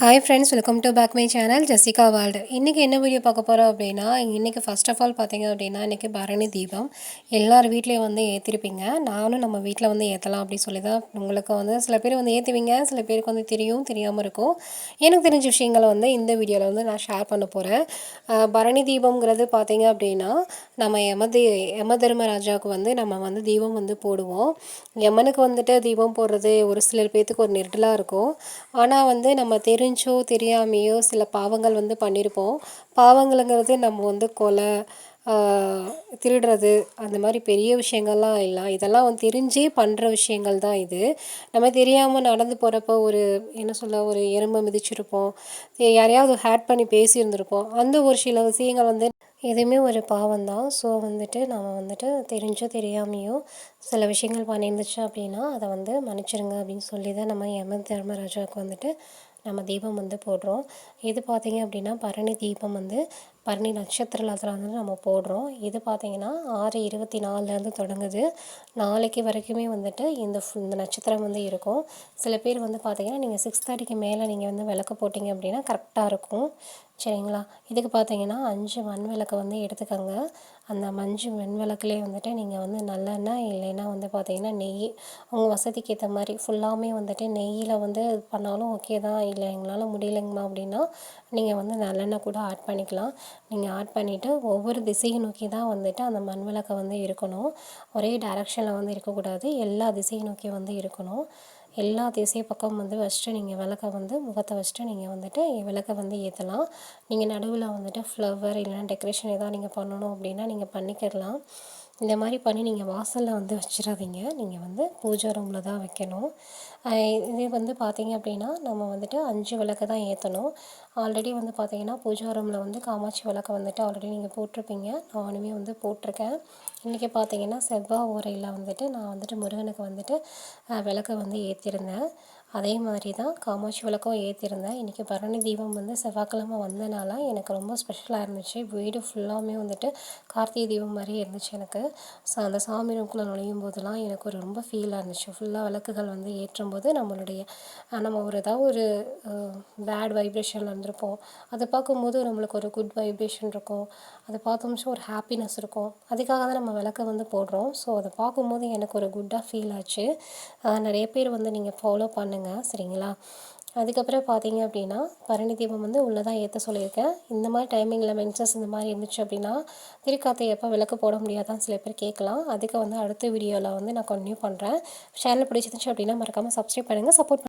Hi friends welcome to back my channel Jessica world இன்றைக்கி என்ன video பார்க்க போகிறோம் அப்படின்னா இன்றைக்கி ஃபஸ்ட் ஆஃப் ஆல் பார்த்தீங்க அப்படின்னா இன்றைக்கி பரணி தீபம். எல்லார் வீட்லேயும் வந்து ஏற்றிருப்பீங்க நானும் நம்ம வீட்டில் வந்து ஏற்றலாம் அப்படின்னு சொல்லி தான் உங்களுக்கு வந்து சில பேர் வந்து ஏற்றுவீங்க சில பேருக்கு வந்து தெரியும் தெரியாமல் இருக்கும். எனக்கு தெரிஞ்ச விஷயங்களை வந்து இந்த வீடியோவில் வந்து நான் ஷேர் பண்ண போகிறேன் பரணி தீபம்ங்கிறது பார்த்தீங்க அப்படின்னா நம்ம எமதி யம தர்மராஜாவுக்கு வந்து நம்ம வந்து தீபம் வந்து போடுவோம். யமனுக்கு வந்துட்டு தீபம் போடுறது ஒரு சிலர் பேர்த்துக்கு ஒரு நெருடலாக இருக்கும். ஆனால் வந்து நம்ம தெரு தெரிஞ்சோ தெரியாமையோ சில பாவங்கள் வந்து பண்ணியிருப்போம் பாவங்களுங்கிறது நம்ம வந்து கொலை திருடுறது அந்த மாதிரி பெரிய விஷயங்கள்லாம் இல்லை. இதெல்லாம் வந்து தெரிஞ்சே பண்ணுற விஷயங்கள் தான் இது. நம்ம தெரியாமல் நடந்து போகிறப்ப ஒரு என்ன சொல்ல ஒரு எறும்பை மிதிச்சிருப்போம். யாரையாவது ஹேட் பண்ணி பேசியிருந்திருப்போம். அந்த ஒரு சில விஷயங்கள் வந்து எதுவுமே ஒரு பாவம் தான். ஸோ வந்துட்டு நம்ம வந்துட்டு தெரிஞ்சோ தெரியாமையோ சில விஷயங்கள் பண்ணியிருந்துச்சு அப்படின்னா அதை வந்து மன்னிச்சிருங்க அப்படின்னு சொல்லி தான் நம்ம யம தர்மராஜாவுக்கு வந்துட்டு நம்ம தீபம் வந்து போடுறோம். இது பார்த்திங்க அப்படின்னா பரணி தீபம் வந்து பரணி நட்சத்திரத்தில் வந்து நம்ம போடுறோம். இது பார்த்திங்கன்னா ஆறு இருபத்தி நாலுலேருந்து தொடங்குது. நாளைக்கு வரைக்குமே வந்துட்டு இந்த இந்த நட்சத்திரம் வந்து இருக்கும். சில பேர் வந்து பார்த்திங்கன்னா நீங்கள் சிக்ஸ் தேர்ட்டிக்கு மேலே நீங்கள் வந்து விளக்கு போட்டிங்க அப்படின்னா கரெக்டாக இருக்கும். சரிங்களா? இதுக்கு பார்த்தீங்கன்னா அஞ்சு மண் விளக்கு வந்து எடுத்துக்கோங்க. அந்த மஞ்சு மண் விளக்குலேயே வந்துட்டு நீங்கள் வந்து நல்லெண்ணெய் இல்லைன்னா வந்து பார்த்தீங்கன்னா நெய். உங்கள் வசதிக்கு ஏற்ற மாதிரி ஃபுல்லாமே வந்துட்டு நெய்யில் வந்து பண்ணாலும் ஓகே தான். இல்லை எங்களால் முடியலைங்கம்மா அப்படின்னா நீங்கள் வந்து நல்லெண்ணெய் கூட ஆட் பண்ணிக்கலாம். நீங்கள் ஆட் பண்ணிவிட்டு ஒவ்வொரு திசையை நோக்கி தான் வந்துட்டு அந்த மண் விளக்கை வந்து இருக்கணும். ஒரே டைரக்ஷனில் வந்து இருக்கக்கூடாது. எல்லா திசையை நோக்கி வந்து இருக்கணும். எல்லா திசை பக்கம் வந்து ஃபஸ்ட்டு நீங்கள் விளக்க வந்து முகத்தை வச்சுட்டு நீங்கள் வந்துட்டு விளக்கை வந்து ஏற்றலாம் நீங்கள் நடுவில் வந்துட்டு ஃப்ளவர் இல்லைன்னா டெக்கரேஷன் எதாவது நீங்கள் பண்ணணும் அப்படின்னா நீங்கள் பண்ணிக்கிடலாம் இந்த மாதிரி பண்ணி நீங்கள் வாசலில் வந்து வச்சிடாதீங்க நீங்கள் வந்து பூஜை ரூமில் தான் வைக்கணும். இதே வந்து பார்த்தீங்க அப்படின்னா நம்ம வந்துட்டு அஞ்சு விளக்கு தான் ஏற்றணும் ஆல்ரெடி வந்து பார்த்தீங்கன்னா பூஜா ரூமில் வந்து காமாட்சி விளக்கு வந்துட்டு ஆல்ரெடி நீங்கள் போட்டிருப்பீங்க. நானுமே வந்து போட்டிருக்கேன். இன்றைக்கி பார்த்தீங்கன்னா செவ்வாய் உரையில் வந்துட்டு நான் வந்துட்டு முருகனுக்கு வந்துட்டு விளக்கு வந்து ஏற்றிருந்தேன் அதே மாதிரி தான் காமாட்சி விளக்கும் ஏற்றிருந்தேன் இன்றைக்கி பரணி தீபம் வந்து செவ்வாய்க்கிழமை வந்தனால எனக்கு ரொம்ப ஸ்பெஷலாக இருந்துச்சு. வீடு ஃபுல்லாமே வந்துட்டு கார்த்திகை தீபம் மாதிரி இருந்துச்சு எனக்கு. ஸோ அந்த சாமி ரூம்குள்ளே நுழையும் போதெல்லாம் எனக்கு ஒரு ரொம்ப ஃபீலாக இருந்துச்சு. ஃபுல்லாக விளக்குகள் வந்து ஏற்றும் போது நம்மளுடைய நம்ம ஒரு ஏதாவது ஒரு பேட் வைப்ரேஷனில் இருந்திருப்போம். அதை பார்க்கும்போது நம்மளுக்கு ஒரு குட் வைப்ரேஷன் இருக்கும். அதை பார்த்தோம்னா ஒரு ஹாப்பினஸ் இருக்கும். அதுக்காக தான் நம்ம விளக்க வந்து போடுறோம். ஸோ அதை பார்க்கும்போது எனக்கு ஒரு குட்டாக ஃபீல் ஆச்சு. நிறைய பேர் வந்து நீங்கள் ஃபாலோ பண்ணுங்கள் சரிங்களா? அதுக்கப்புறம் பார்த்தீங்க அப்படின்னா பரணி தீபம் வந்து உள்ளே தான் ஏற்ற சொல்லியிருக்கேன். இந்த மாதிரி டைமிங்கில் மென்சஸ் இந்த மாதிரி இருந்துச்சு அப்படின்னா திருக்காத்தை எப்போ விளக்கு போட முடியாதான் சில பேர் கேட்கலாம். அதுக்கு வந்து அடுத்த வீடியோவில் வந்து நான் கன்டினியூ பண்ணுறேன் சேனல் பிடிச்சிருந்துச்சு அப்படின்னா மறக்காமல் சப்ஸ்கிரைப் பண்ணுங்கள் சப்போர்ட்